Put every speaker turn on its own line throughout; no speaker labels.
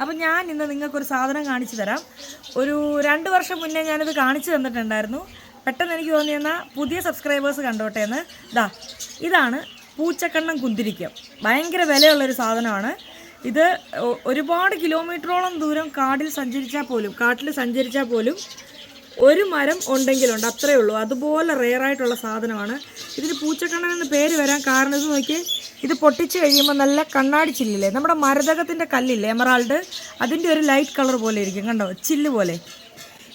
അപ്പം ഞാൻ ഇന്ന് നിങ്ങൾക്കൊരു സാധനം കാണിച്ചു തരാം. ഒരു രണ്ട് വർഷം മുന്നേ ഞാനിത് കാണിച്ചു തന്നിട്ടുണ്ടായിരുന്നു. പെട്ടെന്ന് എനിക്ക് തോന്നിയെന്നാൽ പുതിയ സബ്സ്ക്രൈബേഴ്സ് കണ്ടോട്ടെ എന്ന്. ദാ ഇതാണ് പൂച്ചക്കണ്ണം കുന്തിരിക്കം. ഭയങ്കര വിലയുള്ളൊരു സാധനമാണ്. ഇത് ഒരുപാട് കിലോമീറ്ററോളം ദൂരം കാടിൽ സഞ്ചരിച്ചാൽ പോലും കാട്ടിൽ സഞ്ചരിച്ചാൽ പോലും ഒരു മരം ഉണ്ടെങ്കിലുണ്ട് അത്രയേ ഉള്ളൂ. അതുപോലെ റെയർ ആയിട്ടുള്ള സാധനമാണ്. ഇതിന് പൂച്ചക്കണ്ണൻ എന്ന് പേര് വരാൻ കാരണം ഇത് നോക്കിയേ. ഇത് പൊട്ടിച്ച് കഴിയുമ്പോൾ നല്ല കണ്ണാടി ചില്ലില്ലേ? നമ്മുടെ മരതകത്തിന്റെ കല്ലില്ലേ എമറാൾഡ്? അതിന്റെ ഒരു ലൈറ്റ് കളർ പോലെ ഇരിക്കും കണ്ടോ? ചില്ല് പോലെ.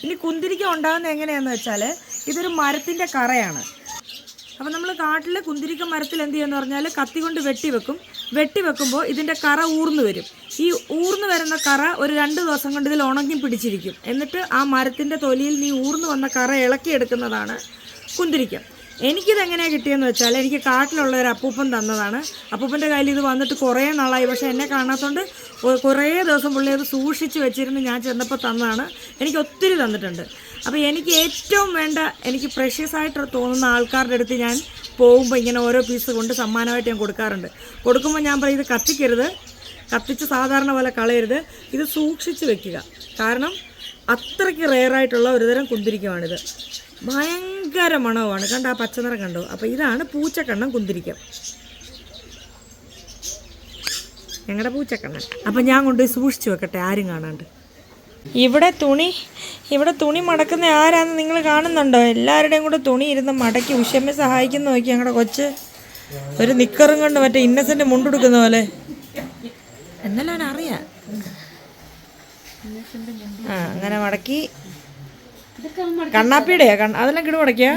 ഇനി കുന്തിരിക്ക ഉണ്ടാകുന്നത് എങ്ങനെയാണെന്ന് വെച്ചാൽ ഇതൊരു മരത്തിന്റെ കറയാണ്. അപ്പം നമ്മൾ കാട്ടിലെ കുന്തിരിക്ക മരത്തിൽ എന്ത് ചെയ്യുമെന്ന് പറഞ്ഞാൽ കത്തി കൊണ്ട് വെട്ടി വെക്കും. വെട്ടി വെക്കുമ്പോൾ ഇതിന്റെ കറ ഊർന്നു വരും. ഈ ഊർന്നു വരുന്ന കറ ഒരു രണ്ട് ദിവസം കൊണ്ട് ഇതിൽ ഉണങ്ങി പിടിച്ചിരിക്കും. എന്നിട്ട് ആ മരത്തിന്റെ തൊലിയിൽ നീ ഊർന്നു വന്ന കറ ഇളക്കിയെടുക്കുന്നതാണ് കുന്തിരിക്കം. എനിക്കിത് എങ്ങനെയാണ് കിട്ടിയെന്ന് വെച്ചാൽ എനിക്ക് കാട്ടിലുള്ള ഒരു അപ്പൂപ്പൻ തന്നതാണ്. അപ്പൂപ്പന്റെ കയ്യിൽ ഇത് വന്നിട്ട് കുറേ നാളായി. പക്ഷേ എന്നെ കാണാത്തതുകൊണ്ട് കുറേ ദിവസം പുള്ളി അത് സൂക്ഷിച്ച് വെച്ചിരുന്ന് ഞാൻ ചെന്നപ്പോൾ തന്നതാണ്. എനിക്ക് ഒത്തിരി തന്നിട്ടുണ്ട്. അപ്പോൾ എനിക്ക് ഏറ്റവും വേണ്ട എനിക്ക് പ്രഷ്യസ് ആയിട്ട് തോന്നുന്ന ആൾക്കാരുടെ അടുത്ത് ഞാൻ പോകുമ്പോൾ ഇങ്ങനെ ഓരോ പീസ് കൊണ്ട് സമ്മാനമായിട്ട് ഞാൻ കൊടുക്കാറുണ്ട്. കൊടുക്കുമ്പോൾ ഞാൻ പറയും ഇത് കത്തിക്കരുത്. കത്തിച്ച് സാധാരണ പോലെ കളയരുത്. ഇത് സൂക്ഷിച്ച് വെക്കുക. കാരണം അത്രയ്ക്ക് റെയറായിട്ടുള്ള ഒരുതരം കുന്തിരിക്കമാണിത്. ഭയങ്കര മണവുമാണ്. കണ്ട ആ പച്ചനിറം കണ്ടോ? അപ്പോൾ ഇതാണ് പൂച്ചക്കണ്ണം കുന്തിരിക്കം. ഞങ്ങളുടെ പൂച്ചക്കണ്ണൻ അപ്പം ഞാൻ കൊണ്ടുപോയി സൂക്ഷിച്ചു വെക്കട്ടെ ആരും കാണാണ്ട്. ഇവിടെ തുണി ഇവിടെ തുണി മടക്കുന്ന ആരാന്ന് നിങ്ങൾ കാണുന്നുണ്ടോ? എല്ലാവരുടെയും കൂടെ തുണി ഇരുന്ന് മടക്കി ഉഷമ്മ സഹായിക്കുന്ന നോക്കി ഞങ്ങളുടെ കൊച്ച്. ഒരു നിക്കറും കൊണ്ട് മറ്റേ ഇന്നസെന്റ് മുണ്ടെടുക്കുന്ന പോലെ. എന്നാലും അവൻ അറിയാം ആ അങ്ങനെ മടക്കി. കണ്ണാപ്പിയുടെയാ? കണ്ണ അതെല്ലാം കിട മടക്കിയ?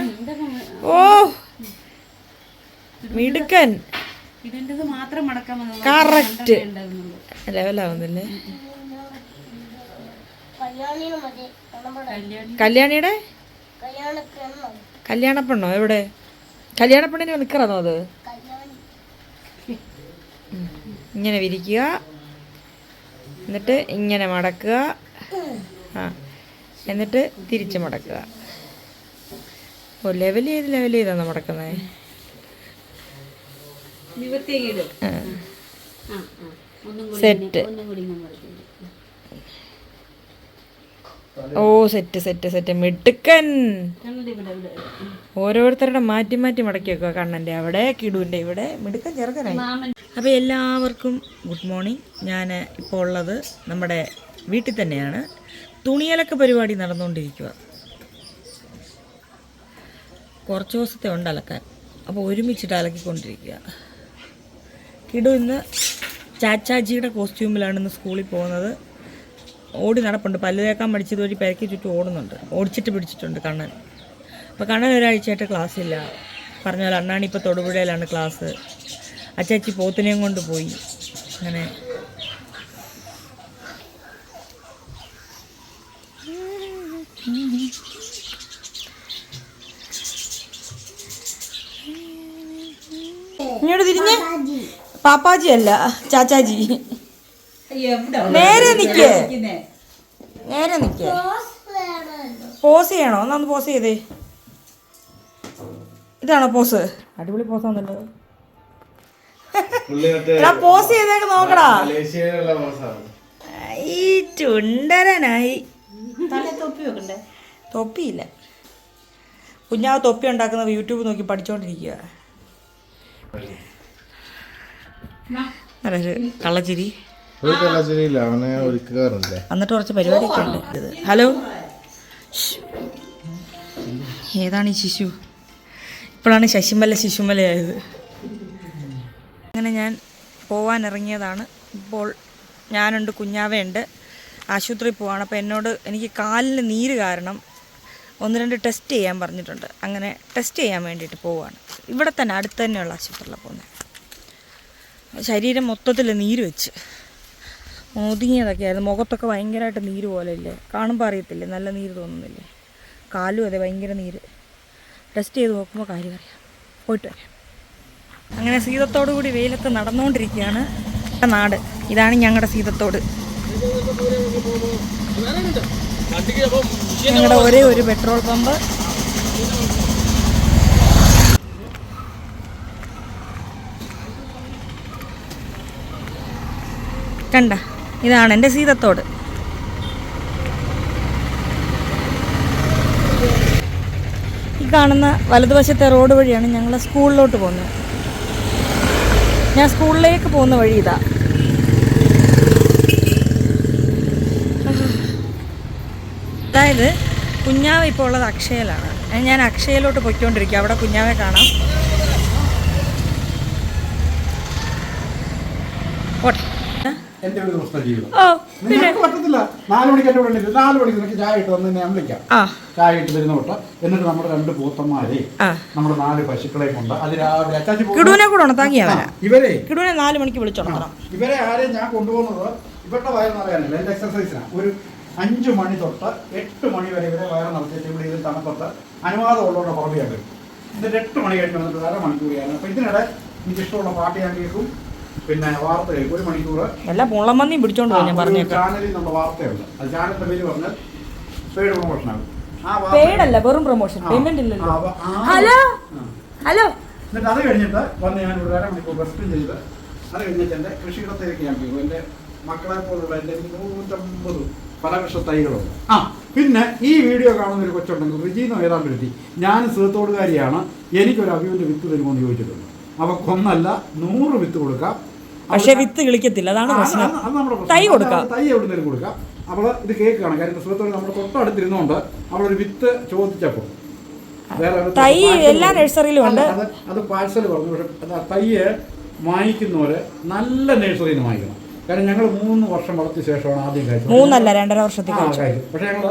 ഓ! മിടുക്കൻ. കറക്റ്റ്. ലെവലാവുന്നില്ലേ? കല്യാണിയുടെ കല്യാണപ്പെണ്ണോ എവിടെ? കല്യാണപ്പെണ്ണിന് നിൽക്കറാന്നോ അത്? ഇങ്ങനെ വിരിക്കുക. എന്നിട്ട് ഇങ്ങനെ മടക്കുക. ആ. എന്നിട്ട് തിരിച്ച് മടക്കുക. ഓ ലെവൽ ചെയ്ത് ലെവൽ ചെയ്താണ് മടക്കുന്നത്
നിവർത്തിയൊക്കെ ഇടും.
ആ.
ആ, ആ. ഒന്നും കൂടി
സെറ്റ്
ഒന്നും കൂടി ഇങ്ങനെ മടക്കി.
ഓ സെറ്റ് സെറ്റ് സെറ്റ്. മിടുക്കൻ. ഓരോരുത്തരുടെ മാറ്റി മാറ്റി മടക്കി വെക്കുക കണ്ണന്റെ. അവിടെ കിടുവിന്റെ ഇവിടെ മിടുക്കൻ ചെറുക്കനായി അപ്പോൾ എല്ലാവർക്കും ഗുഡ് മോർണിംഗ്. ഞാൻ ഇപ്പോൾ ഉള്ളത് നമ്മുടെ വീട്ടിൽ തന്നെയാണ്. തുണിയലക്ക പരിപാടി നടന്നുകൊണ്ടിരിക്കുക. കുറച്ച് ദിവസത്തെ ഉണ്ട് അലക്കാൻ. അപ്പോൾ ഒരുമിച്ചിട്ട് അലക്കിക്കൊണ്ടിരിക്കുക. കിടു ഇന്ന് ചാച്ചാജിയുടെ കോസ്റ്റ്യൂമിലാണ് ഇന്ന് സ്കൂളിൽ പോകുന്നത്. ഓടി നടപ്പുണ്ട്. പല്ല് തേക്കാൻ പഠിച്ചത് വഴി പെരക്കി ചുറ്റും ഓടുന്നുണ്ട്. ഓടിച്ചിട്ട് പിടിച്ചിട്ടുണ്ട് കണ്ണൻ. അപ്പോൾ കണ്ണൻ ഒരാഴ്ചയായിട്ട് ക്ലാസ്സില്ല പറഞ്ഞാൽ അണ്ണാണി ഇപ്പോൾ തൊടുപുഴയിലാണ് ക്ലാസ് അച്ചാച്ചി പോത്തിനെയും കൊണ്ട് പോയി. അങ്ങനെ. ഇങ്ങോട്ട് തിരിഞ്ഞ്. പാപ്പാജി അല്ല ചാച്ചാജി. നേരെ നിക്ക്. നേരെ നിക്ക്. പോസ് ചെയ്യണോ? എന്നാ ഒന്ന് പോസ് ചെയ്തേ. ഇതാണോ പോസ് അടിപൊളി
പോസ് ആണല്ലോ.
എടാ പോസ് ചെയ്തേക്ക് നോക്കടാ. ഈ ചുണ്ടരനായി.
തലേ തൊപ്പി വെക്കണ്ടേ?
തൊപ്പിയില്ല. കുഞ്ഞാവ് തൊപ്പി ഉണ്ടാക്കുന്നത് യൂട്യൂബ് നോക്കി പഠിച്ചുകൊണ്ടിരിക്കുക നല്ലൊരു കള്ളച്ചിരി. എന്നിട്ട് കുറച്ച് പരിപാടിയൊക്കെ ഉണ്ട് ഹലോ. ഏതാണ് ഈ ശിശു? ഇപ്പോഴാണ് ശശിമല ശിശുമലയായത്. അങ്ങനെ ഞാൻ പോവാൻ ഇറങ്ങിയതാണ്. ഇപ്പോൾ ഞാനുണ്ട് കുഞ്ഞാവയുണ്ട്. ആശുപത്രിയിൽ പോവാണ്. അപ്പോൾ എന്നോട് എനിക്ക് കാലിന് നീര് കാരണം ഒന്ന് രണ്ട് ടെസ്റ്റ് ചെയ്യാൻ പറഞ്ഞിട്ടുണ്ട്. അങ്ങനെ ടെസ്റ്റ് ചെയ്യാൻ വേണ്ടിയിട്ട് പോവുകയാണ് ഇവിടെ തന്നെ അടുത്ത് തന്നെയുള്ള ആശുപത്രിയിലാണ് പോകുന്നത്. ശരീരം മൊത്തത്തിൽ നീര് വെച്ച്. ഒതുങ്ങിയതൊക്കെ ആയിരുന്നു. മുഖത്തൊക്കെ ഭയങ്കരമായിട്ട് നീര് പോലെ ഇല്ലേ കാണുമ്പോൾ അറിയത്തില്ലേ? നല്ല നീര് തോന്നുന്നില്ലേ? കാലും അതെ ഭയങ്കര നീര്. ടെസ്റ്റ് ചെയ്ത് നോക്കുമ്പോൾ കാര്യം അറിയാം. പോയിട്ട് വരാം. അങ്ങനെ സീതത്തോടു കൂടി വെയിലത്ത് നടന്നുകൊണ്ടിരിക്കുകയാണ് നാട്. ഇതാണ് ഞങ്ങളുടെ സീതത്തോട്. ഞങ്ങളുടെ ഒരേ ഒരു പെട്രോൾ പമ്പ്. കണ്ട? ഇതാണ് എന്റെ സീതത്തോട്. ഈ കാണുന്ന വലതുവശത്തെ റോഡ് വഴിയാണ് ഞങ്ങൾ സ്കൂളിലോട്ട് പോകുന്നത്. ഞാൻ സ്കൂളിലേക്ക് പോകുന്ന വഴി ഇതാ. അതായത് കുഞ്ഞാവ് ഇപ്പോൾ ഉള്ളത് അക്ഷയയിലാണ്. ഞാൻ അക്ഷയയിലോട്ട് പൊയ്ക്കൊണ്ടിരിക്കുക. അവിടെ കുഞ്ഞാവെ കാണാം. ഓട്ടെ
എന്റെ ഒരു പ്രശ്ന ജീവിതം നിങ്ങൾക്ക് പറ്റത്തില്ല. നാല് മണിക്ക് എന്റെ ഇവിടെ നാല് മണിക്ക് നിനക്ക് ചായ ഇട്ട് വന്ന് ഞാൻ വിളിക്കാം. ചായ ഇട്ട് തരുന്ന തൊട്ട് എന്നിട്ട് നമ്മുടെ രണ്ട് പൂത്തന്മാരെ നമ്മുടെ നാല് പശുക്കളെ കൊണ്ട് അത് രാവിലെ അച്ചാച്ചി ഇവരെ.
കിടുവിനെ നാല് മണിക്ക് വിളിച്ചോണം
ഇവരെ ആരെയും ഞാൻ കൊണ്ടുപോകുന്നത് ഇവരുടെ വയറ് നിറയാനില്ല. എന്റെ എക്സർസൈസിനാണ് ഒരു അഞ്ചു മണി തൊട്ട് എട്ട് മണി വരെ ഇവരെ വയറ് നിറച്ചിട്ട് ഇവിടെ ഇതിൽ തണുപ്പത്ത് അനുവാദം ഉള്ളവരുടെ പുറമെ എന്നിട്ട് എട്ട് മണി കഴിഞ്ഞ് വന്നിട്ട് അര മണിക്കൂർ ചെയ്യാൻ അപ്പൊ ഇതിനിടെ എനിക്ക് ഇഷ്ടമുള്ള പാട്ട് ഞാൻ കേൾക്കും. പിന്നെ വാർത്ത കേൾക്കും ഒരു മണിക്കൂർ
എല്ലാ പുള്ളമന്നിയും പിടിച്ചോണ്ട് ഞാൻ പറഞ്ഞേക്കാം.
ചാനലിൽ നമ്മുടെ വാർത്തയുണ്ട്. അത് ചാനലിന്റെ പേര് പറഞ്ഞാൽ പേര് പ്രൊമോഷനാണ് ആ പേഡ്
അല്ല വെറും പ്രൊമോഷൻ.
പേമെന്റ്
പേയ്മെന്റ് ഇല്ലല്ലോ. ഹലോ? ഹലോ?
എന്നിട്ട് അത് കഴിഞ്ഞിട്ട് വന്ന് ഞാൻ ഒരു അരമണിക്കൂർ റെസ്റ്റും ചെയ്ത് അത് കഴിഞ്ഞിട്ട് എന്റെ കൃഷിയിടത്തേക്ക് ഞാൻ പോകും എന്റെ മക്കളെ പോലുള്ള എന്റെ നൂറ്റമ്പത് ഫലവൃക്ഷ തൈകളുണ്ട് ആ പിന്നെ ഈ വീഡിയോ കാണുന്ന ഒരു കൊച്ചുണ്ടെങ്കിൽ റിജീന്ന് ഏതാണ്ട് എത്തി ഞാൻ സുഹൃത്തോടുകാരിയാണ്. എനിക്കൊരു അഭിമുഖ്യ വിത്ത് തരുമോ എന്ന് ചോദിച്ചിട്ടുണ്ട്. അവക്കൊന്നല്ല നൂറ് വിത്ത് കൊടുക്കാം.
പക്ഷെ വിത്ത് കിളിക്കത്തില്ല. അതാണ് പ്രശ്നം. തൈ കൊടുക്കാം.
തൈ എവിടെ നിന്നും കൊടുക്കാം? അവൾ ഇത് കേൾക്കുകയാണ്. കാര്യം സുഹൃത്തോട് നമ്മുടെ തൊട്ടടുത്തിരുന്നോണ്ട് അവളൊരു വിത്ത് ചോദിച്ചപ്പോൾ
തൈ എല്ലാ നഴ്സറിയിലും ഉണ്ട്.
അത് പാഴ്സൽ പറഞ്ഞു പക്ഷെ തൈയ് വാങ്ങിക്കുന്നവര് നല്ല നഴ്സറിയിൽ നിന്ന് വാങ്ങിക്കണം. കാരണം ഞങ്ങൾ മൂന്ന് വർഷം വളർത്തിയ ശേഷമാണ് ആദ്യം കഴിച്ചത്.
മൂന്നല്ല രണ്ടര വർഷത്തിൽ.
പക്ഷേ ഞങ്ങൾ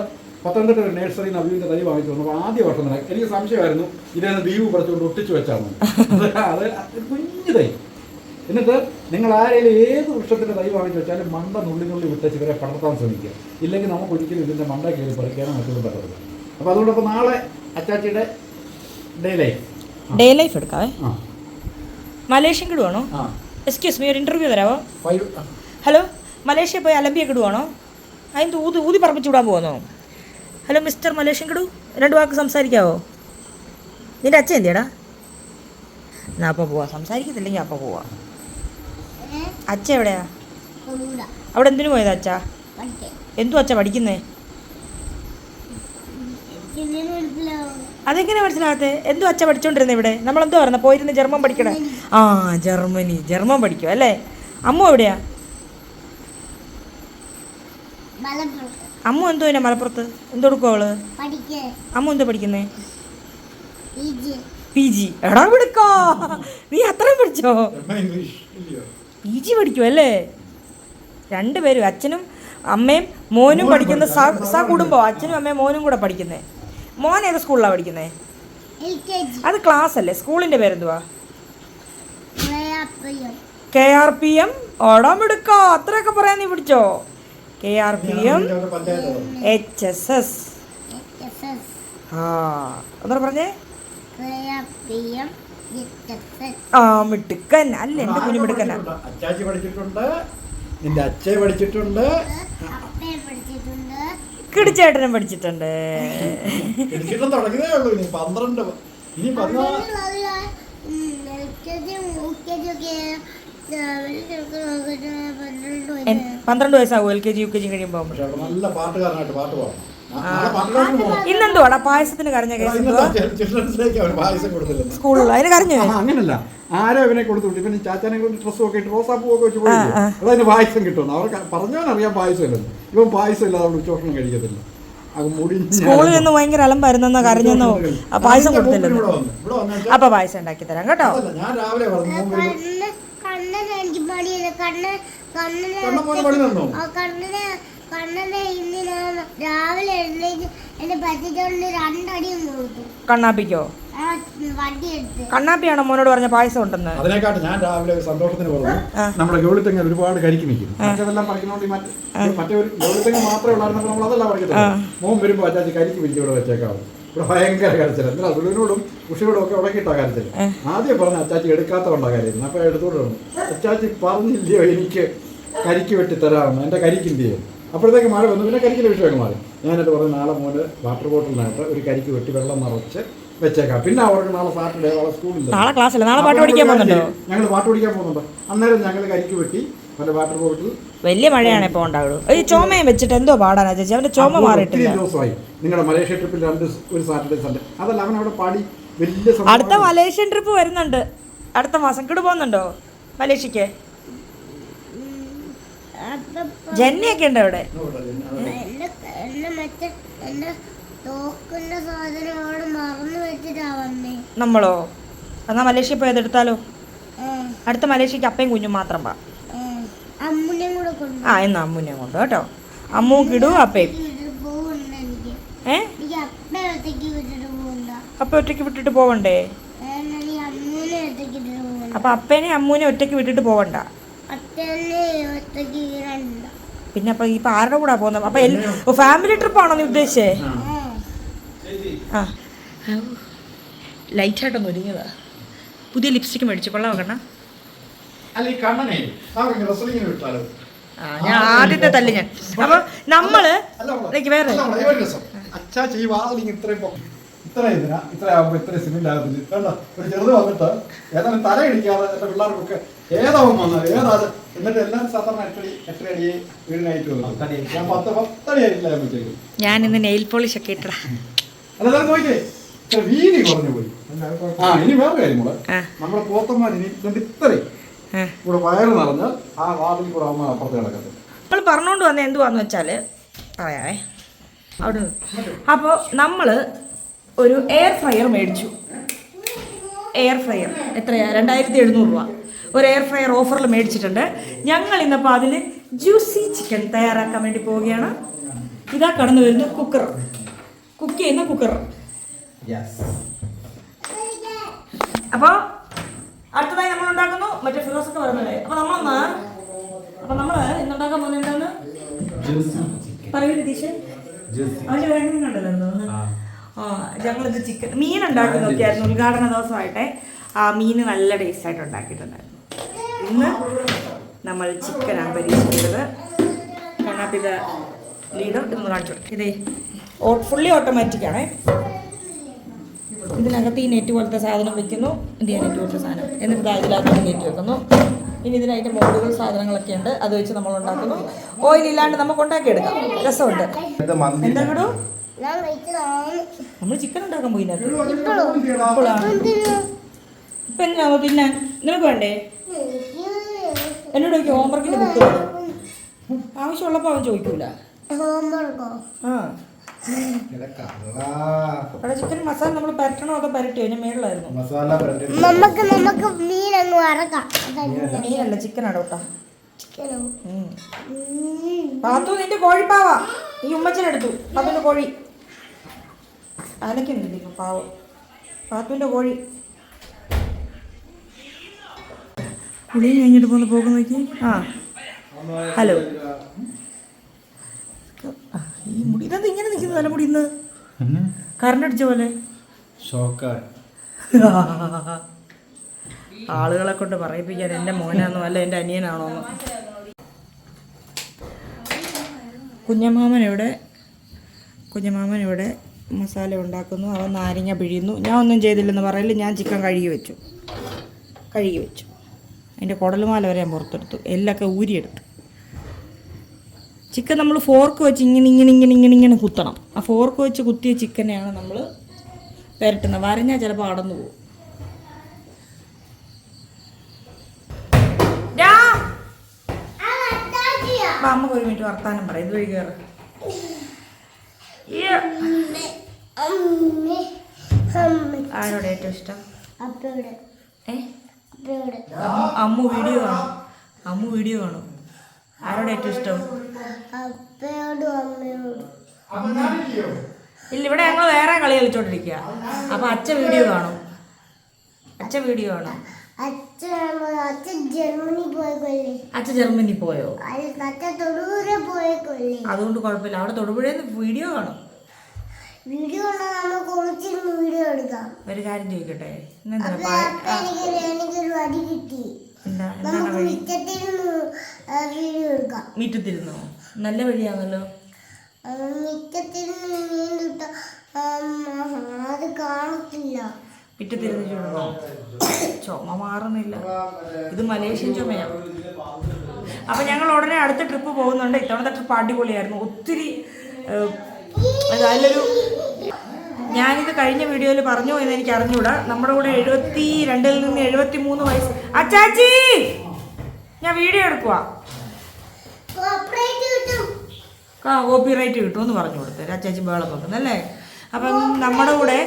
പത്തനംതിട്ട ഒരു നഴ്സറിയിൽ നിന്ന് അബീവിന്റെ തൈ വാങ്ങിച്ചു വന്നപ്പോൾ ആദ്യ വർഷം തന്നെ എനിക്ക് സംശയമായിരുന്നു ഇതേന്ന് ദ്വീപ് പറിച്ചുകൊണ്ട് ഒട്ടിച്ചു വെച്ചാണ് അത് കുഞ്ഞു തൈ. എന്നിട്ട് നിങ്ങൾ ആരെങ്കിലും ഏത് വൃക്ഷത്തിന്റെ തൈ വാങ്ങിച്ചു വെച്ചാലും മണ്ട നുള്ളി നുള്ളി വിട്ടച്ച് ഇവരെ പടർത്താൻ ശ്രമിക്കുക. ഇല്ലെങ്കിൽ നമുക്ക് ഒരിക്കലും ഇതിന്റെ മണ്ട കയറി പറിക്കാനോ മറ്റൊന്നും പറ്റത്തില്ല. അപ്പോൾ അതുകൊണ്ട് അപ്പോൾ നാളെ അച്ചാച്ചിയുടെ ഡേ ലൈഫ്
ഡേ ലൈഫ് എടുക്കാവേ? മലേഷ്യൻ കിടുവാണോ? എക്സ്ക്യൂസ് മീ ഒരു ഇന്റർവ്യൂ തരാമോ ഹലോ മലേഷ്യ പോയി അലമ്പിയ കിടുവാണോ? അതിന് ഊതി ഊതി പറപ്പിച്ചു വിടാൻ പോകുന്നോ ഹലോ മിസ്റ്റർ മലേഷ്യൻ കിടു? രണ്ട് വാക്ക് സംസാരിക്കാവോ? നിന്റെ അച്ഛൻ എന്തിയാടാ? എന്നാൽ അപ്പോൾ പോവാം. സംസാരിക്കത്തില്ലെങ്കിൽ അപ്പോൾ പോവാം. അച്ഛ എവിടെയാ? അവിടെ എന്തിനു പോയതാ അച്ഛ?
പഠിക്കാൻ.
എന്തു അച്ഛ പഠിക്കുന്നേ? അതെങ്ങനെ മനസ്സിലാകത്തെ എന്തോ അച്ഛ പഠിച്ചോണ്ടിരുന്നത് ഇവിടെ? നമ്മളെന്തോ പറഞ്ഞ? പോയിരുന്ന് ജർമ്മൻ പഠിക്കണേ. ആ ജർമ്മനി. ജർമ്മൻ പഠിക്കും അല്ലേ? അമ്മ എവിടെയാ? അമ്മ എന്തോ പിന്നെ മലപ്പുറത്ത്? എന്തോ കൊടുക്കും
അവൾ
അമ്മ എന്തോ പഠിക്കുന്നേ?
P G.
P G. എടാ വിടുക്കോ. നീ അത്രയും പഠിച്ചോ?
ഇംഗ്ലീഷ് ഇല്ലയോ
പി ജി പഠിക്കും അല്ലേ? രണ്ടുപേരും അച്ഛനും അമ്മയും മോനും
മോനും
പഠിക്കുന്ന സ കുടുംബം. അച്ഛനും അമ്മയും മോനും കൂടെ പഠിക്കുന്നേ. മോൻ ഏത് സ്കൂളിലാണ് പഠിക്കുന്നേ? അത് ക്ലാസ് അല്ലേ സ്കൂളിന്റെ പേരെന്തുവാ? K R P M. ഓടാമെടുക്കോ അത്രയൊക്കെ പറയാൻ നീ പിടിച്ചോ? K R P M H S S.
H S S.
ആ ഒന്നൂടെ പറഞ്ഞേ? ആ മിടുക്കൻ. അല്ല എന്റെ കുഞ്ഞു മിടുക്കനാ.
അച്ചാച്ചി പഠിച്ചിട്ടുണ്ട്. നിന്റെ അച്ഛയെ പഠിച്ചിട്ടുണ്ട്.
കിടിച്ചേട്ടനും പഠിച്ചിട്ടുണ്ട്.
പഠിച്ചിട്ടും തുടങ്ങിയതേ ഉള്ളൂ. ഇനി പന്ത്രണ്ട് ഇനി പതിനാല്
L K G U K G ഒക്കെ പന്ത്രണ്ട്
വയസ്സാകും L K G U K G കഴിയുമ്പോൾ
നല്ല പാട്ടുകാരനായിട്ട് പാട്ട് പാടണം
ഇന്നെന്തുവാടാ പായസത്തിന് കരഞ്ഞ സ്കൂളിൽ അതിന് കരഞ്ഞു
അങ്ങനല്ല. ആരോ ഇവനെ കൊടുത്തു ഇവന് ചാച്ചാനെ കൊണ്ട് ഡ്രസ്സും ഒക്കെ ഇട്ട് റോസാപ്പൂ ഒക്കെ വെച്ച് പോയി. അതതിന് പായസം കിട്ടുന്നു അവർക്ക് പറഞ്ഞവനറിയാം പായസം ഇല്ലെന്ന്. ഇവൻ പായസം ഇല്ലാതെ അവിടെ ഉച്ചഭക്ഷണം കഴിക്കത്തില്ല.
സ്കൂളിൽ നിന്ന് ഭയങ്കര അലമ്പായിരുന്നെന്നോ? കരഞ്ഞെന്നോ? പായസം കൊടുത്തില്ലെന്ന് അപ്പൊ പായസം ഉണ്ടാക്കി തരാം കേട്ടോ.
ഞാൻ രാവിലെ കണ്ണൻ വരുമ്പോ
കണ്ണ് കണ്ണന് എനിക്ക് പണിയില്ല. കണ്ണ് കണ്ണിന്
കണ്ണൻ
രാവിലെ പറ്റിച്ചോണ്ട്
കണ്ണാപ്പിക്കോ? കണ്ണാപ്പിയാണോ മോനോട് പറഞ്ഞ പായസം ഉണ്ടെന്ന്?
അതിനെക്കാട്ട് ഞാൻ രാവിലെ ഒരു സന്തോഷത്തിന്
പോകുന്നു.
നമ്മുടെ ഗൗളിത്തെങ്ങ ഒരുപാട് കരിക്ക് നിൽക്കും. മറ്റേതെല്ലാം പറിക്കുന്നോണ്ട് മറ്റേ മറ്റേ ഒരു ഗൗളിത്തെങ്ങ മാത്രമേ ഉള്ളായിരുന്നപ്പോൾ നമ്മൾ അതെല്ലാം പറിക്കുന്നത് മോൻ വരുമ്പോൾ അച്ചാച്ചി കരിക്ക് പിടിച്ച് ഇവിടെ വെച്ചേക്കാവും. ഇവിടെ ഭയങ്കര കരച്ചില്ല എന്നാൽ സുലുവിനോടും ഉഷയോടും ഒക്കെ ഉടക്കിയിട്ടാ കരച്ചില്ല ആദ്യം പറഞ്ഞ അച്ചാച്ചി എടുക്കാത്തതുകൊണ്ടാ കരയുന്നത്. അപ്പോൾ എടുത്തോണ്ട് അച്ചാച്ചി പറഞ്ഞില്ലയോ എനിക്ക് കരിക്ക് വെട്ടി തരാമെന്ന് എന്റെ കരിക്കിന്റെയോ അപ്പോഴത്തേക്ക് മഴ വന്നു. പിന്നെ കരിക്കിന്റെ വിഷയമൊക്കെ മാറി. ഞാനിട്ട് പറഞ്ഞു നാളെ മോന് വാട്ടർ ബോട്ടിലിനായിട്ട് ഒരു കരിക്ക് വെട്ടി വെള്ളം നിറച്ച് വെച്ചേക്കാം. പിന്നെ അവർക്ക് നാളെ സാറ്റർഡേ നാളെ സ്കൂളിൽ
നാളെ ക്ലാസ്സല്ല. നാളെ പാട്ട് പഠിക്കാൻ പോകുന്നുണ്ടോ?
ഞങ്ങൾ പാട്ട് പഠിക്കാൻ പോകുന്നുണ്ട്. അന്നേരം ഞങ്ങൾ കരിക്ക് വെട്ടി പല വാട്ടർ ബോട്ടിൽ
വലിയ മഴയാണ് ഇപ്പോൾ ഉണ്ടാവുള്ളൂ. ഈ ചുമയും വെച്ചിട്ട് എന്തോ പാടാനാ ചേച്ചി? അവന്റെ ചോമ മാറിയിട്ടില്ല.
ദിവസമായി. നിങ്ങളുടെ മലേഷ്യ ട്രിപ്പിൽ രണ്ട് ഒരു സാറ്റർഡേ സൺഡേ. അതല്ല അവൻ അവിടെ പാടി വലിയ
അടുത്ത മലേഷ്യൻ ട്രിപ്പ് വരുന്നുണ്ട്. അടുത്ത മാസം. കിടു പോകുന്നുണ്ടോ? മലേഷ്യക്ക്? ജന്നയൊക്കെ ഉണ്ട് അവിടെ? നമ്മളോ? എന്നാ മലേഷ്യ പോയത് എടുത്താലോ? അടുത്ത മലേഷ്യക്ക് അപ്പയും കുഞ്ഞും മാത്രം പാ
ആ.
എന്നാ അമ്മൂനെ കൊണ്ട് കേട്ടോ. അമ്മൂ കിടു അപ്പയും. ഏ?
അപ്പ ഒറ്റയ്ക്ക് വിട്ടിട്ട്
പോവണ്ടേ? അപ്പൊ അപ്പേനെ അമ്മൂനെ ഒറ്റയ്ക്ക് വിട്ടിട്ട് പോവണ്ട. പിന്നെ അപ്പൊ ഈ ആരുടെ കൂടെ പോകുന്നത് അപ്പൊ ഫാമിലി ട്രിപ്പ് ആണോ നീ ഉദ്ദേശിച്ചേ?
ലൈറ്റ്
ആ. ലൈറ്റായിട്ടൊന്ന് ഒരുങ്ങിയതാ. പുതിയ ലിപ്സ്റ്റിക് മേടിച്ചു കൊള്ളാം ഞാൻ ആദ്യത്തെ തല്ല് ഞാൻ. അപ്പൊ നമ്മൾ വേറെ.
ഇത്ര ഇതിനാ ഇത്ര ആകുമ്പോ ഇത്ര സിമെന്റ് ആകത്തില്ല കണ്ടോ ഒരു ചെറുത് വന്നിട്ട് ഏതാണ്ട് തല ഇടിക്കാതെ എന്റെ പിള്ളേർക്കൊക്കെ ഏതാവും വന്നത് ഏതാത് എന്നിട്ട് എല്ലാം സാധാരണ എട്ടടി എട്ടരടി വീടിനായിട്ട് വന്നു. ഞാൻ പത്ത് പത്തടി ആയിട്ടില്ല ആകുമ്പോഴത്തേക്കും
ഞാൻ ഇന്ന് നെയിൽ പോളിഷ് ഒക്കെ ഇട്ടടാ.
നോക്കിയേ ഇത്ര വീതി കുറഞ്ഞു പോയി. ആ. ഇനി വേറെ കാര്യം
കൂടെ.
നമ്മുടെ പോത്തന്മാർ ഇനി ഇതിന്റെ ഇത്രയും ഇവിടെ വയറ് നിറഞ്ഞ് ആ വാതിൽ കൂടെ അമ്മ അപ്പുറത്ത് കിടക്കത്തില്ല
നമ്മൾ പറഞ്ഞുകൊണ്ട് വന്ന എന്തുവാന്ന് വെച്ചാൽ പറയാവേ. അവിടെ അപ്പോൾ നമ്മൾ ഒരു എയർ ഫ്രയർ മേടിച്ചു. എയർ ഫ്രയർ എത്രയാണ് രണ്ടായിരത്തി എഴുന്നൂറ് രൂപ. ഒരു എയർ ഫ്രയർ ഓഫറിൽ മേടിച്ചിട്ടുണ്ട്. ഞങ്ങൾ ഇന്നപ്പോൾ അതിൽ ജ്യൂസി ചിക്കൻ തയ്യാറാക്കാൻ വേണ്ടി പോവുകയാണ്. ഇതാ കടന്നു വരുന്ന കുക്കർ കുക്ക് ചെയ്യുന്ന കുക്കർ അപ്പോൾ അടുത്തതായി നമ്മൾ ഉണ്ടാക്കുന്നു. മറ്റേ ഫിറോസൊക്കെ പറയുന്നത് അപ്പോൾ നമ്മളൊന്ന് അപ്പോൾ നമ്മൾ ഇന്നുണ്ടാക്കാൻ പോകുന്നത് എന്താണ് പറയൂ നിതീഷ്. വേണ്ടി ആ. ഞങ്ങളിത് ചിക്കൻ മീൻ ഉണ്ടാക്കി നോക്കിയായിരുന്നു. ഉദ്ഘാടന ദിവസമായിട്ടെ. ആ മീൻ നല്ല ടേസ്റ്റായിട്ട് ഉണ്ടാക്കിയിട്ടുണ്ടായിരുന്നു. ഇന്ന് നമ്മൾ ചിക്കനാണ് പരീക്ഷിക്കുന്നത് കണ്ണാപ്പിത ലീഡർ ഇന്ന് കാണിച്ചു ഇതേ ഫുള്ളി ഓട്ടോമാറ്റിക് ആണേ. ഇതിനകത്ത് ഈ നെറ്റ് പോലത്തെ സാധനം വെക്കുന്നു. ഇത് ഈ നെറ്റ് പോലത്തെ സാധനം. എന്നിട്ട് ദാ നെറ്റ് വെക്കുന്നു. ഇനി ഇതിനായിട്ട് മോഡുകൾ സാധനങ്ങളൊക്കെ ഉണ്ട്. അത് വെച്ച് നമ്മൾ ഉണ്ടാക്കുന്നു. ഓയിൽ ഇല്ലാണ്ട് നമുക്ക് ഉണ്ടാക്കിയെടുക്കാം. രസമുണ്ട്. എന്താ നമ്മൾ ചിക്കൻ ഉണ്ടാക്കാൻ പോയി ഇപ്പൊ എന്തിനാ തിന്നാൻ നിനക്ക് വേണ്ടേ? എന്നോട് ചോദിക്കും ഹോംവർക്കിന്റെ ബുക്ക് ആവശ്യമുള്ളപ്പോ അവൻ ചോദിക്കൂല.
ഹോംവർക്കോ
ആ. അവിടെ ചിക്കൻ മസാല നമ്മൾ പരട്ടണോ അതോ പരട്ടിയോ? ഞാൻ മേളിലായിരുന്നു.
നമുക്ക് നമുക്ക് മീൻ അങ്ങ് വറക്കാം
മീനല്ല ചിക്കനാണ് കേട്ടോ. പാത്തു നിന്റെ കോഴിപ്പാവാ. ഈ ഉമ്മച്ചനെടുത്തു പാത്തുവിന്റെ കോഴി. അലക്കുന്നില്ല ഇപ്പൊ പാവം. പാത്തുവിന്റെ കോഴി. കുളി കഴിഞ്ഞിട്ട് പോകുന്ന പോകുന്ന നോക്കി. ആ. ഹലോ. ആ, ഈ മുടി. ഇതെന്ത് ഇങ്ങനെ നിൽക്കുന്നത് തലമുടി ഇന്ന്? കറണ്ട് അടിച്ച പോലെ. ആളുകളെ കൊണ്ട് പറയിപ്പിക്കാൻ എന്റെ മോനാണോ അല്ല എന്റെ അനിയനാണോ കുഞ്ഞമാമൻ ഇവിടെ കുഞ്ഞമാമൻ ഇവിടെ മസാല ഉണ്ടാക്കുന്നു അവ നാരങ്ങ പിഴിയുന്നു. ഞാൻ ഒന്നും ചെയ്തില്ലെന്ന് പറയൽ ഞാൻ ചിക്കൻ കഴുകി വെച്ചു. കഴുകി വെച്ചു. അതിന്റെ കുടലുമാല വരെ ഞാൻ പുറത്തെടുത്തു. എല്ലൊക്കെ ഊരിയെടുത്തു. ചിക്കൻ നമ്മൾ ഫോർക്ക് വെച്ച് ഇങ്ങനെ ഇങ്ങനെ ഇങ്ങനെ ഇങ്ങനെ ഇങ്ങനെ കുത്തണം. ആ ഫോർക്ക് വെച്ച് കുത്തിയ ചിക്കനെയാണ് നമ്മൾ പുരട്ടുന്നത്. വരഞ്ഞാൽ ചിലപ്പോൾ അടന്നു പോകും. അമ്മ ഒരു മിനിറ്റ് വർത്താനം പറയും. ഇത് വഴി കയറി ആരോടെ ഏറ്റവും ഇഷ്ടം? ഏ? അമ്മു- വീഡിയോ കാണും. അമ്മു വീഡിയോ കാണും. ആരോടെ ഏറ്റവും ഇഷ്ടം? ഇല്ല ഇവിടെ ഞങ്ങൾ വേറെ കളി കളിച്ചോണ്ടിരിക്കുക അപ്പൊ അച്ഛൻ വീഡിയോ കാണും. അച്ഛൻ വീഡിയോ കാണും.
അച്ഛൻ ജർമ്മനി
പോയോ? അതുകൊണ്ട് കുഴപ്പമില്ല. അവിടെ തൊടുപുഴയിൽ വീഡിയോ കാണും.
വീഡിയോ വീഡിയോ എടുക്കാം.
ഒരു കാര്യം ചോദിക്കട്ടെ?
മിറ്റത്തിരുന്ന്
നല്ല വഴിയാണല്ലോ.
മിറ്റത്തിരുന്ന് അത് കാണത്തില്ല.
മിറ്റത്തിരുന്ന് ചൂടണോ ചുമ മാറുന്നില്ല. ഇത് മലേഷ്യൻ ചുമയാണ് അപ്പം ഞങ്ങൾ ഉടനെ അടുത്ത ട്രിപ്പ് പോകുന്നുണ്ട്. ഇത്തവണത്തെ ട്രിപ്പ് അടിപൊളിയായിരുന്നു. ഒത്തിരി അതിലൊരു ഞാനിത് കഴിഞ്ഞ വീഡിയോയിൽ പറഞ്ഞു എന്ന് എനിക്ക് അറിഞ്ഞൂടാ. നമ്മുടെ കൂടെ എഴുപത്തി രണ്ടിൽ നിന്ന് എഴുപത്തി മൂന്ന് വയസ്സ്. അച്ചാച്ചി! ഞാൻ വീഡിയോ
കിട്ടും.
ആ കോപ്പിറൈറ്റ് കിട്ടുമെന്ന് പറഞ്ഞു കൊടുത്തു. അച്ചാച്ചി ബേളം വെക്കുന്നല്ലേ? അപ്പം നമ്മുടെ കൂടെ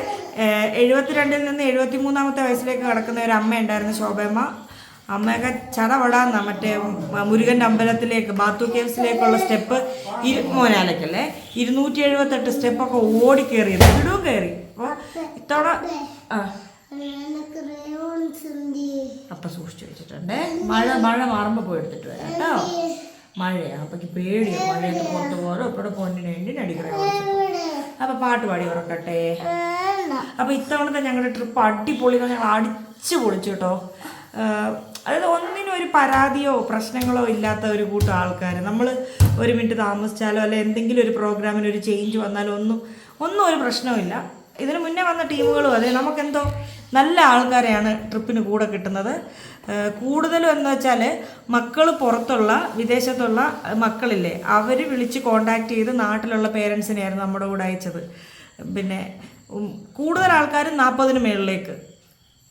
എഴുപത്തിരണ്ടിൽ നിന്ന് എഴുപത്തി മൂന്നാമത്തെ വയസ്സിലേക്ക് കടക്കുന്ന ഒരു അമ്മ ഉണ്ടായിരുന്നു ശോഭയമ്മ അമ്മയൊക്കെ ചടപടാന്ന മറ്റേ മുരുകന്റെ അമ്പലത്തിലേക്ക് ബാത്തു കേവ്സിലേക്കുള്ള സ്റ്റെപ്പ് ഇരു മോനാലയ്ക്കല്ലേ ഇരുന്നൂറ്റി എഴുപത്തെട്ട് സ്റ്റെപ്പൊക്കെ ഓടി കയറിയത് ഇടും കയറി അപ്പോൾ ഇത്തവണ അപ്പൊ സൂക്ഷിച്ചു വെച്ചിട്ടുണ്ട്. മഴ മഴ മാറുമ്പോൾ പോയി എടുത്തിട്ട് വരാം കേട്ടോ. മഴയാണ് അപ്പം പേടിയോ. മഴയൊക്കെ പുറത്ത് പോരോ ഇപ്പോഴും പോയിന് വേണ്ടി നടിക്കണം അപ്പം പാട്ട് പാടി ഉറക്കട്ടെ. അപ്പോൾ ഇത്തവണത്തെ ഞങ്ങളുടെ ട്രിപ്പ് അടിപൊളി ഞങ്ങൾ അടിച്ചു പൊളിച്ചു കേട്ടോ അതായത് ഒന്നിനും ഒരു പരാതിയോ പ്രശ്നങ്ങളോ ഇല്ലാത്ത ഒരു കൂട്ടം ആൾക്കാർ നമ്മൾ ഒരു മിനിറ്റ് താമസിച്ചാലോ അല്ലെ എന്തെങ്കിലും ഒരു പ്രോഗ്രാമിന് ഒരു ചേഞ്ച് വന്നാലോ ഒന്നും ഒന്നും ഒരു പ്രശ്നവുമില്ല ഇതിന് മുന്നേ വന്ന ടീമുകളും അതെ നമുക്കെന്തോ നല്ല ആൾക്കാരെയാണ് ട്രിപ്പിന് കൂടെ കിട്ടുന്നത്. കൂടുതലും എന്ന് വെച്ചാൽ മക്കൾ പുറത്തുള്ള വിദേശത്തുള്ള മക്കളില്ലേ അവർ വിളിച്ച് കോണ്ടാക്ട് ചെയ്ത് നാട്ടിലുള്ള പേരൻസിനെയായിരുന്നു നമ്മുടെ കൂടെ അയച്ചത്. പിന്നെ കൂടുതൽ ആൾക്കാരും നാൽപ്പതിന് മേളിലേക്ക്.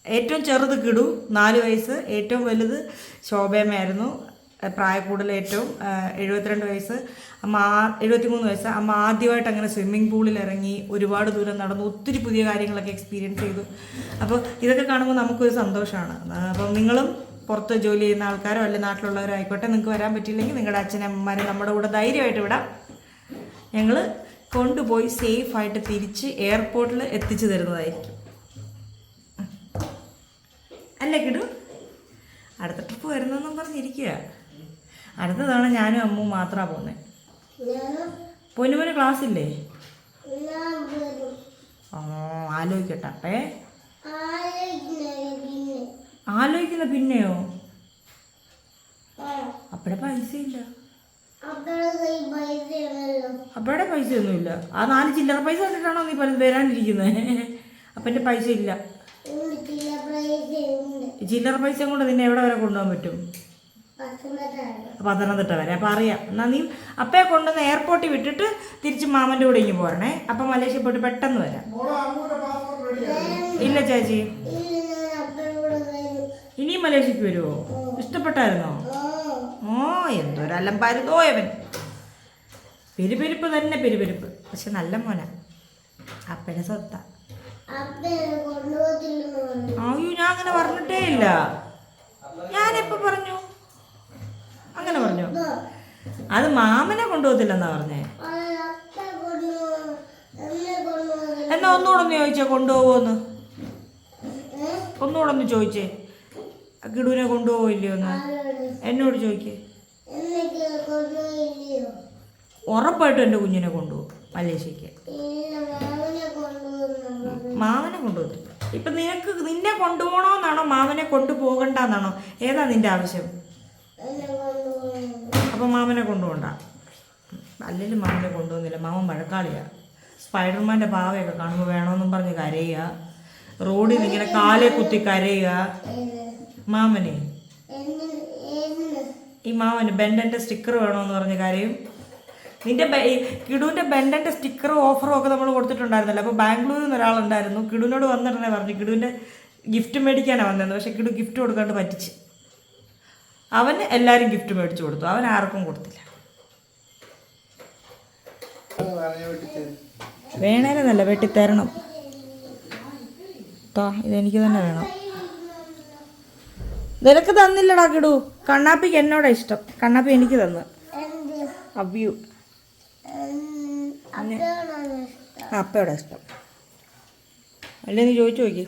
ഏറ്റവും ചെറുത് കിടു നാല് വയസ്സ് ഏറ്റവും വലുത് ശോഭയമ്മയായിരുന്നു. അഹ് പ്രായക്കൂടുതൽ ഏറ്റവും എഴുപത്തിരണ്ട് വയസ്സ്. അമ്മ എഴുപത്തിമൂന്ന് വയസ്സ്. അമ്മ ആദ്യമായിട്ട് അങ്ങനെ സ്വിമ്മിംഗ് പൂളിൽ ഇറങ്ങി ഒരുപാട് ദൂരം നടന്നു. ഒത്തിരി പുതിയ കാര്യങ്ങളൊക്കെ എക്സ്പീരിയൻസ് ചെയ്തു. അപ്പോൾ ഇതൊക്കെ കാണുമ്പോൾ നമുക്കൊരു സന്തോഷമാണ്. അപ്പം നിങ്ങളും പുറത്ത് ജോലി ചെയ്യുന്ന ആൾക്കാരോ അല്ലെങ്കിൽ നാട്ടിലുള്ളവരോ ആയിക്കോട്ടെ നിങ്ങൾക്ക് വരാൻ പറ്റിയില്ലെങ്കിൽ നിങ്ങളുടെ അച്ഛനമ്മമാരെ നമ്മുടെ കൂടെ ധൈര്യമായിട്ട് വിടാം. ഞങ്ങൾ കൊണ്ടുപോയി സേഫ് ആയിട്ട് തിരിച്ച് എയർപോർട്ടിൽ എത്തിച്ചു തരുന്നതായിരിക്കും. അല്ലേ കിടു? അടുത്ത ട്രിപ്പ് വരുന്നെന്നും പറഞ്ഞിരിക്കുക അടുത്ത തവണ ഞാനും അമ്മും മാത്രമാണ് പോകുന്നത് പൊന്നുമോന് ക്ലാസ് ഇല്ലേ? ഓ ആലോചിക്കട്ടെ ആലോചിക്കുന്ന പിന്നെയോ?
ആ
അപ്പടെ പൈസ ഇല്ല അപ്പടെ പൈസ ഒന്നുമില്ല ആ നാല് ചില്ലറ പൈസ കണ്ടിട്ടാണോ നീ പല വരാനിരിക്കുന്നത് അപ്പന്റെ പൈസ ഇല്ല ചില്ലറ പൈസ കൊണ്ട് നിന്നെ എവിടെ വരെ കൊണ്ടുപോകാൻ പറ്റും?
പത്തനംതിട്ട
പത്തനംതിട്ട വരെ. അപ്പം അറിയാം. എന്നാൽ നീ അപ്പയെ കൊണ്ടുവന്ന് എയർപോർട്ടിൽ വിട്ടിട്ട് തിരിച്ച് മാമന്റെ കൂടെ ഇങ്ങ് പോരണേ. അപ്പം മലേഷ്യ പോയിട്ട് പെട്ടെന്ന് വരാം. ഇല്ല ചേച്ചി. ഇനിയും മലേഷ്യക്ക് വരുമോ ഇഷ്ടപ്പെട്ടായിരുന്നോ?
ഓ
എന്തൊരലമ്പായിരുന്നോ അവൻ. പെരുപെരുപ്പ് തന്നെ പെരുപെരുപ്പ്. പക്ഷെ നല്ല മോന. അപ്പയുടെ സ്വത്ത. അയ്യോ ഞാൻ അങ്ങനെ പറഞ്ഞിട്ടേ ഇല്ല. ഞാനെപ്പോ പറഞ്ഞു? അങ്ങനെ പറഞ്ഞു? അത് മാമനെ കൊണ്ടുപോകത്തില്ലെന്നാ പറഞ്ഞേ.
എന്നെ
ഒന്നുകൂടെ ഒന്ന് ചോദിച്ചേ കൊണ്ടുപോകുമെന്ന്? ഒന്നുകൂടെ ഒന്ന് ചോദിച്ചേ. കിടുവിനെ കൊണ്ടുപോകില്ലയോ എന്ന്? എന്നോട് ചോദിക്കേ.
കൊണ്ടുപോയില്ലയോ?
ഉറപ്പായിട്ടും എന്റെ കുഞ്ഞിനെ കൊണ്ടുപോകും മലേഷ്യക്ക്
മാമനെ
കൊണ്ടുപോകത്തില്ല. ഇപ്പം നിനക്ക് നിന്നെ കൊണ്ടുപോകണമെന്നാണോ മാമനെ കൊണ്ടുപോകണ്ടെന്നാണോ? ഏതാ നിന്റെ ആവശ്യം? അപ്പം മാമനെ കൊണ്ടുപോകണ്ട. അല്ലെങ്കിലും മാമനെ കൊണ്ടുപോകുന്നില്ല. മാമൻ മഴക്കാളിയാ. സ്പൈഡർമാന്റെ പാവയൊക്കെ കാണുമ്പോൾ വേണമെന്നും പറഞ്ഞ് കരയുക റോഡിൽ ഇങ്ങനെ കാലെ കുത്തി കരയുക മാമനെ. ഈ മാമന് ബെൻഡന്റെ സ്റ്റിക്കർ വേണമെന്ന് പറഞ്ഞ കാര്യം. നിന്റെ കിടുവിന്റെ ബെൻഡന്റെ സ്റ്റിക്കറും ഓഫറും ഒക്കെ നമ്മൾ കൊടുത്തിട്ടുണ്ടായിരുന്നല്ലോ. അപ്പോൾ ബാംഗ്ലൂരിൽ നിന്ന് ഒരാളുണ്ടായിരുന്നു. കിടുവിനോട് വന്നിട്ടുണ്ടേ പറഞ്ഞു. കിടുവിന്റെ ഗിഫ്റ്റ് മേടിക്കാനാണ് വന്നത് പക്ഷേ കിടു ഗിഫ്റ്റ് കൊടുക്കാണ്ട് പറ്റിച്ച്. അവന് എല്ലാവരും ഗിഫ്റ്റ് മേടിച്ചു കൊടുത്തു. അവൻ ആർക്കും കൊടുത്തില്ല. വേണേലെന്നല്ല വെട്ടിത്തരണം. താ ഇതെനിക്ക് തന്നെ വേണം. നിനക്ക് തന്നില്ലടാ കിടു. കണ്ണാപ്പിക്ക് എന്നോടാ ഇഷ്ടം. കണ്ണാപ്പി എനിക്ക് തന്ന്.
ഇഷ്ടം?
അപ്പയോടാ ഇഷ്ടം. അല്ലേ നീ ചോദിച്ചു നോക്കി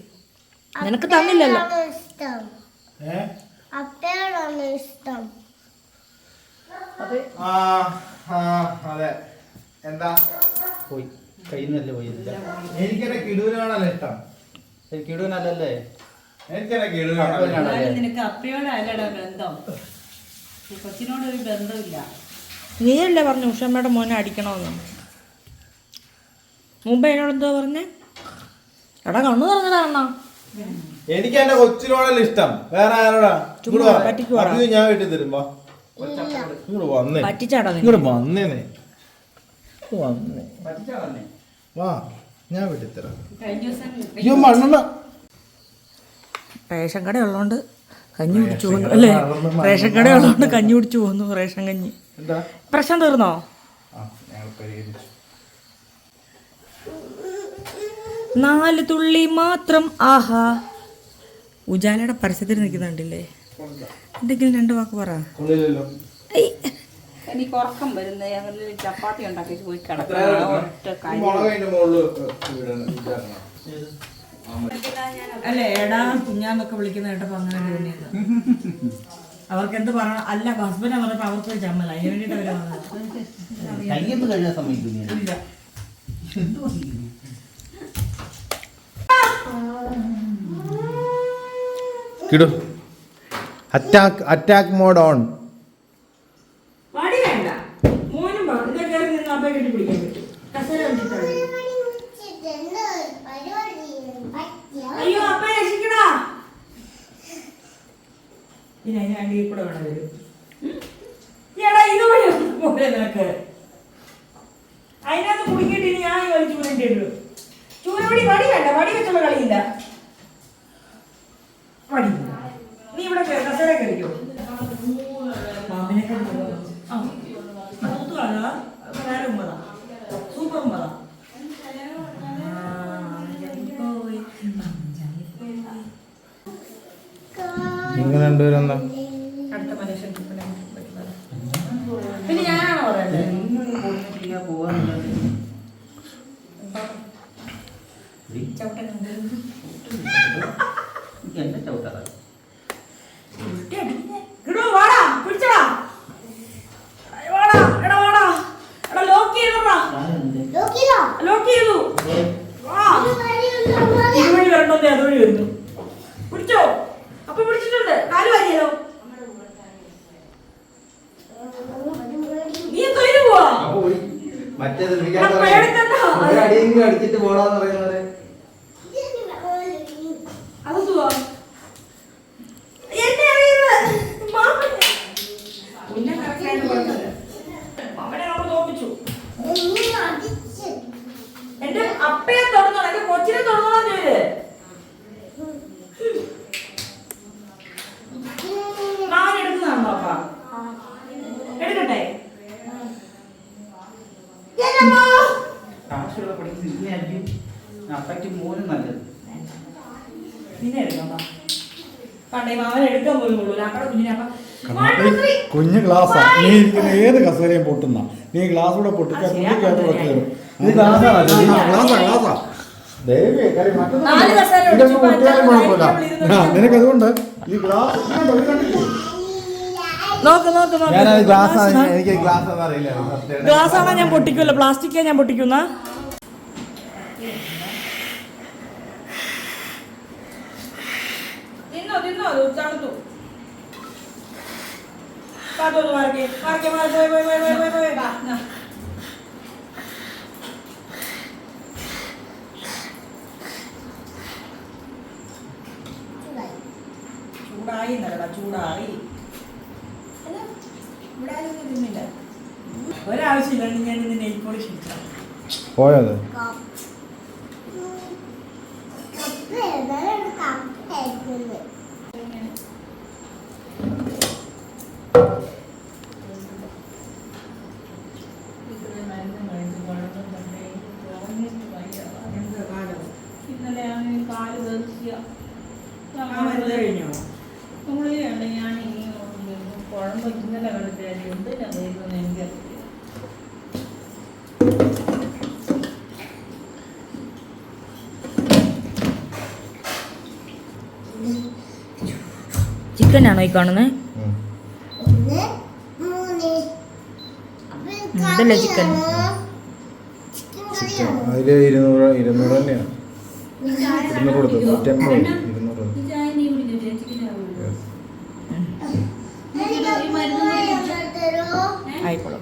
നിനക്ക് തന്നില്ലല്ലോ.
ഇഷ്ടം? അപ്പയാണോ ഇഷ്ടം?
ആ ആ അതെ. എന്താ?
പോയി. കയ്യിൽ നിന്നല്ലേ പോയി?
എനിക്കെന്നെ കിടുവിനാണല്ലോ ഇഷ്ടം.
കിടുവിനല്ലല്ലേ?
ബന്ധം. ഈ ബന്ധമില്ല.
നീയല്ലേ പറഞ്ഞു ഉഷമ്മയുടെ മോനെ അടിക്കണമെന്ന് മുമ്പ് എന്നോട് എന്തോ പറഞ്ഞേ? എടാ കണ്ണു തുറന്നടാ അണ്ണാ.
എനിക്ക് എന്റെ കൊച്ചിനോടല്ല ഇഷ്ടം. വേറെ ആരോടാ?
ചുമ്മാ
ഇങ്ങോട്ട് വാ.
പറ്റിക്കുവാടാ.
അഭിയും ഞാൻ വീട്ടിൽ തരുമ്പോ ഇങ്ങോട്ട് വന്നേ.
പറ്റിച്ചാടോ നിങ്ങൾ
ഇങ്ങോട്ട് വന്നേനെ വന്നേ.
പറ്റിച്ചാളല്ലേ
വാ ഞാൻ വിട്ടിത്തരാം
കഴിഞ്ഞ ദിവസം
അയ്യോ മണ്ണെണ്ണ.
റേഷൻ കട ഉള്ളതുകൊണ്ട് കഞ്ഞി കുടിച്ചു പോകുന്നു. അല്ലേ? റേഷൻ കട ഉള്ളതുകൊണ്ട് കഞ്ഞി കുടിച്ചു പോകുന്നു റേഷൻ കഞ്ഞി. പ്രശ്നം തീർന്നോ? നാല് തുള്ളി മാത്രം ആഹാ. ഉജാലയുടെ പരസ്യത്തിൽ നിൽക്കുന്നുണ്ടല്ലേ എന്തെങ്കിലും രണ്ട് വാക്ക് പറ.
എനിക്ക് ഉറക്കം ചപ്പാത്തി ഉണ്ടാക്കി പോയി കിടക്കണം
അല്ലേ? എടാ കുഞ്ഞാന്നൊക്കെ വിളിക്കുന്ന കേട്ടപ്പോ അങ്ങനെ തോന്നിയത് അവർക്ക് എന്ത് പറയണം? അല്ല ഹസ്ബൻഡ് പറഞ്ഞപ്പോ അവർക്ക് ചമ്മല അതിന് വേണ്ടിട്ട് അവർ
കയ്യൊന്നും കഴുകാൻ സമ്മതിക്കില്ല
കിടു. അറ്റാക്ക് അറ്റാക്ക് മോഡ് ഓൺ
വടി വേണ്ട മോനും വാ. ഇതൊക്കെ കയറി നിന്ന് അപ്പേ കെട്ടി പിടിക്കാൻ പറ്റും കസേര വെച്ചിട്ടാണ്
എന്താ പരിപാടി പറ്റിയ
അയ്യോ അപ്പ രക്ഷിക്കടാ ഇനി അതിന് ഈ കൂടെ വേണം വരും. എടാ ഇതുവഴി പോലെ നിനക്ക് അതിനകത്ത് കുടുങ്ങിയിട്ട് ഇനി ഞാൻ വലിച്ചു വിടേണ്ടി വരും ചൂരവടി വടി വേണ്ട വടി വെച്ചുള്ള കളിയില്ല വടി നീ ഇവിടെ കേ- കസേര കയറിക്കോ മാമിനൊക്കെ ആ മൂത്ത് കളാ വേറെ ഉമ്മതാ സൂപ്പർ ഉമ്മതാ
നിങ്ങൾ രണ്ടുപേരും എന്താ
അടുത്ത മനുഷ്യൻ പിന്നെ ഞാനാണോ പറയണ്ടത്
പോവാന്നുള്ളത് എന്നെ ചവിട്ടാറാ
കിടു വാടാ പിടിച്ചടാ വാടാ എടാ വാടാ എടാ ലോക്ക് ചെയ്തോടാ
നോക്കിയോ
ലോക്ക് ചെയ്തു വാ ഇതുവഴി വരണ്ടോന്നേ അതുവഴി വരുന്നു പിടിച്ചോ അപ്പൊ പിടിച്ചിട്ടുണ്ട് കാൽ വാരിയല്ലോ നീ എന്തോ ഇതിന് പോവാ
മറ്റേത്
എടാ, പേടിക്കണ്ട.
അടിയെങ്കിലും അടിച്ചിട്ട് പോടാന്ന് പറയുന്നത്
അതെന്തുവാ എന്നെ അറിയുന്നത് മാമൻ കുഞ്ഞെ കറക്റ്റായിട്ട് കുഴപ്പമില്ല മാമനെ നമ്മൾ തോപ്പിച്ചു എന്റെ അപ്പയെ തൊടുന്നോ എന്റെ കൊച്ചിനെ തൊടുന്നോ ചെയ്ത് മാമൻ എടുക്കുന്നതാണോ അപ്പ എടുക്കട്ടെ എന്നമ്മാ?
കാശുള്ള പഠിക്കുന്ന ഇങ്ങനെ അടിയും അപ്പയ്ക്ക് മോനും നല്ലത്
നിന്നെ എടുക്കണ്ട പണ്ടേ മാമൻ എടുക്കാൻ പോലും കൊള്ളൂല അപ്പടെ കുഞ്ഞിനെ അപ്പ
കണ്ണാടി കുഞ്ഞ് ഗ്ലാസ്സാ നീ ഇരിക്കുന്ന ഏത് കസേരയും പൊട്ടുന്ന. നീ ഗ്ലാസ് കൂടെ പൊട്ടിക്കാൻ വെക്കലും? ഗ്ലാസ്സാ ഗ്ലാസ്സാ കാര്യം മറ്റൊന്നും പൊട്ടിയാലും കുഴപ്പമില്ല നിനക്കതുകൊണ്ട് ഈ ഗ്ലാസ്
ഗ്ലാസ്
ആണോ ഞാൻ പൊട്ടിക്കുമല്ലോ പ്ലാസ്റ്റിക്കാ ഞാൻ പൊട്ടിക്കുന്ന? തിന്നോ തിന്നോ തണുത്തു കാത്തോന്ന് മാറിക്കേ മാറിക്കേ മാറി പോയി പോയി പോയി പോയി പോയി പോയി. വാ. ചൂടായി. എന്നല്ലടാ ചൂടായി. ഒരാവശ്യമില്ലാണ്ട് ഞാൻ ഇന്ന് നെയ് പോളിഷ്.
പോയത്?
ഇന്നലെ ഞാൻ കാൽ തെറിച്ച
ആ മരുന്ന് കഴിഞ്ഞോ
നമ്മളിയാണ് ഞാൻ ഈ കുഴമ്പ് ഇന്നലെ കണ്ടിട്ടായിരുന്നു എന്തിനാ ദൈവം എനിക്ക്
ചിക്കൻ ആണോ ഈ കാണുന്നത് ഇതല്ലേ ചിക്കൻ?
ചിക്കൻ
ഇരുന്നൂറ് ഇരുന്നൂറ് തന്നെയാണ് ഇരുന്നൂറ് കൊടുത്തു? നൂറ്റമ്പത് ഇരുന്നൂറ്
ആയിക്കോളും.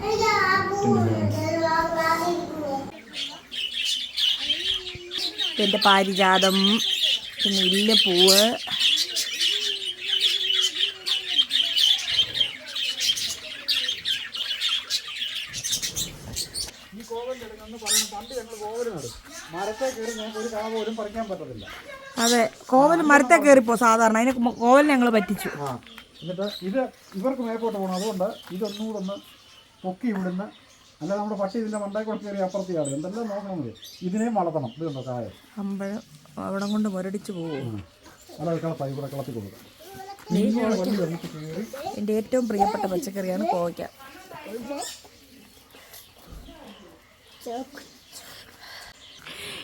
തരുമോ
പാരിജാതം. പിന്നെ ഇല്ല പൂവ്
കോവലിന്റെ എടുക്കുന്ന പറയുന്നത് പണ്ട് ഞങ്ങൾ കോവൽ നടും മരത്തെ കയറി ഞങ്ങൾക്ക് ഒരു കാ പോലും പറിക്കാൻ പറ്റത്തില്ല
അതെ കോവൽ മരത്തെ കയറിപ്പോ സാധാരണ. അതിന് കോവൽ ഞങ്ങൾ പറ്റിച്ചു.
എന്നിട്ട് ഇത് ഇവർക്ക് മേപ്പോട്ട് പോകണം അതുകൊണ്ട് ഇതൊന്നുകൂടെ ഒന്ന് പൊക്കി ഇവിടുന്ന് അല്ല നമ്മുടെ പട്ടി ഇതിന്റെ മണ്ടേ കൂടെ കയറി അപ്പുറത്തിയാണ് എന്തെല്ലാം നോക്കണം ഇതിനെയും വളർത്തണം. ഇത് കണ്ടോ കായ.
അമ്പഴം അവിടെ കൊണ്ട് മുരടിച്ചു പോകും
അല്ല അത് കളത്തായി ഇവിടെ കളത്തി കൊടുക്കാം
എന്റെ ഏറ്റവും പ്രിയപ്പെട്ട പച്ചക്കറിയാണ് കോവയ്ക്ക.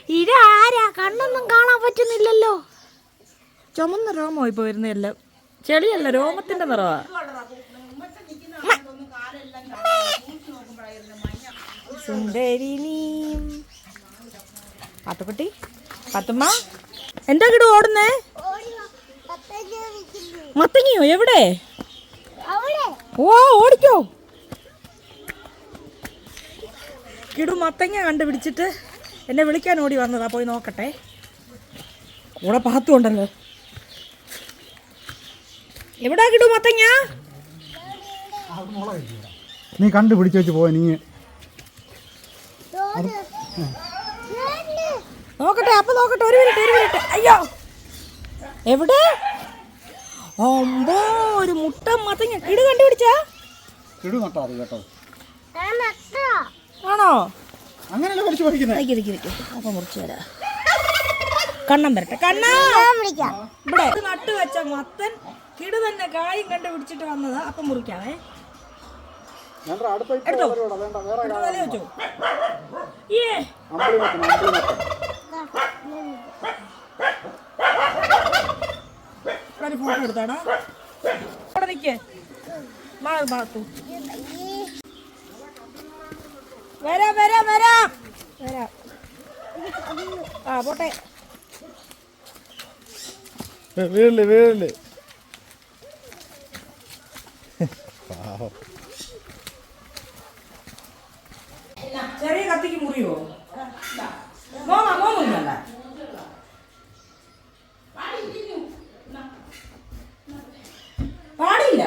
ഇതാരാ? കണ്ണൊന്നും കാണാൻ പറ്റുന്നില്ലല്ലോ. ചുമന്ന രോമമായി വരുന്നതെല്ലാം ചെളിയല്ല രോമത്തിന്റെ നിറവാ. സുന്ദരി നീം. പാത്തുക്കുട്ടി പാത്തുമ്മ എന്താ കിട ഓടുന്നേ? മത്തങ്ങിയോ എവിടെ? ഓ ഓടിക്കോ. കിടു മത്തങ്ങ കണ്ടുപിടിച്ചിട്ട് എന്നെ വിളിക്കാൻ ഓടി വന്നതാ പോയി നോക്കട്ടെ. കൂടെ പാത്തുണ്ടല്ലോ. എവിടെ കിടു മത്തങ്ങ?
നീ കണ്ടുപിടിച്ച് വെച്ച് പോയ നീ
നോക്കട്ടെ അപ്പൊ നോക്കട്ടെ ഒരു മിനിറ്റ് ഒരു മിനിറ്റ്. അയ്യോ. എവിടെ? ഒമ്പോ ഒരു മുട്ട മത്തങ്ങ. കിടു കണ്ടുപിടിച്ചാ?
കിടു നട്ടാ കേട്ടോ.
ആണോ?
അങ്ങനെയല്ല പഠിച്ചു പഠിക്കുന്നത്
നിക്ക് നിക്ക് നിക്ക് അപ്പൊ മുറിച്ചു തരാം കണ്ണം വരട്ടെ. കണ്ണാ! ഇവിടെ. നട്ട് വെച്ച മത്തൻ കിടു തന്നെ കായും കണ്ടുപിടിച്ചിട്ട് വന്നത്. അപ്പൊ മുറിക്കാവേ. എടുത്തോ. തലയിൽ വെച്ചോ? ഏ. ഫോട്ടോ എടുത്താടാ. അവിടെ നിക്ക്. മാറി മാത്തു വരാം വരാം വരാം. വരാം. ആ പോട്ടെ.
വീടില്ലേ വീടില്ലേ
ചെറിയ കത്തിക്ക് മുറിയോ? മോമ മോമൊന്നുമല്ല പാടില്ല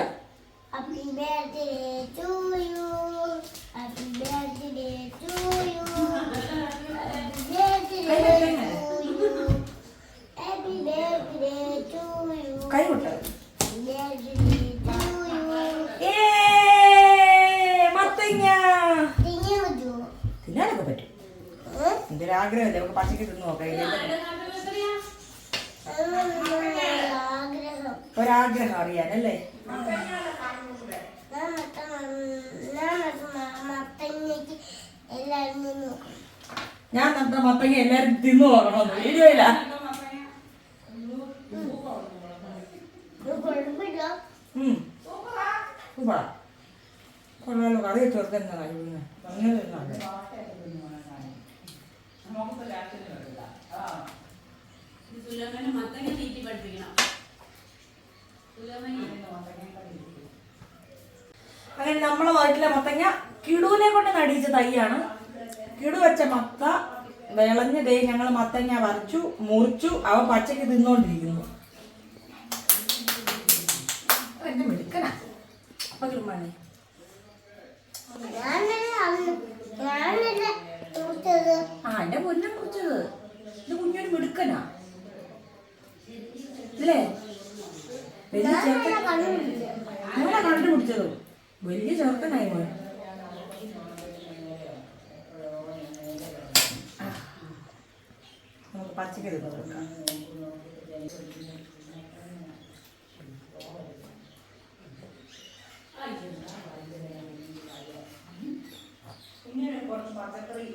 Happy birthday to you. Happy birthday to you. Happy birthday to you. Happy birthday to you.
കൈ വിട്ട്
Happy birthday to you.
ഏ മത്തങ്ങ
തിരിഞ്ഞു
തിന്നാനൊക്കെ പറ്റും എന്റെ ഒരു ആഗ്രഹമല്ലേ നമുക്ക് പച്ചക്ക് തിന്നു നോക്കാം ഇതിന്റെ ഒരാഗ്രഹം അറിയാനല്ലേ
ഞാൻ നട്ട മ- ഞാൻ നട്ട മ- മത്തങ്ങയ്ക്ക് എല്ലാവരും നിന്ന് നോക്കണം.
മത്തങ്ങ എല്ലാരും തിന്നു നോക്കണമെന്ന് വീഡിയോയില്ല കൊള്ളാലോ. കറി ചേർക്കുന്ന അങ്ങനെ തിന്നാലേ അങ്ങനെ നമ്മളെ വീട്ടിലെ മത്തങ്ങ കിടുവിനെ കൊണ്ട് നടിയിച്ച തൈയാണ്. കിടു വെച്ച മത്ത വിളഞ്ഞ ദേ ഞങ്ങൾ മത്തങ്ങ വരച്ചു മുറിച്ചു അവ
പച്ചയ്ക്ക് കൊടുത്തത്.
ആ എന്റെ പൊന്നെ കുറിച്ചത് ഇത് കുഞ്ഞൊരു മിടുക്കനാ. അല്ലേ വലിയ
കണ്ടുപിടിച്ചത്.
മോനെ വലിയ ചെറുക്കനായി മോൻ ആ. നമുക്ക് പച്ചക്കറി കൊടുക്കാം കുഞ്ഞിനെ കുറച്ച് പച്ചക്കറി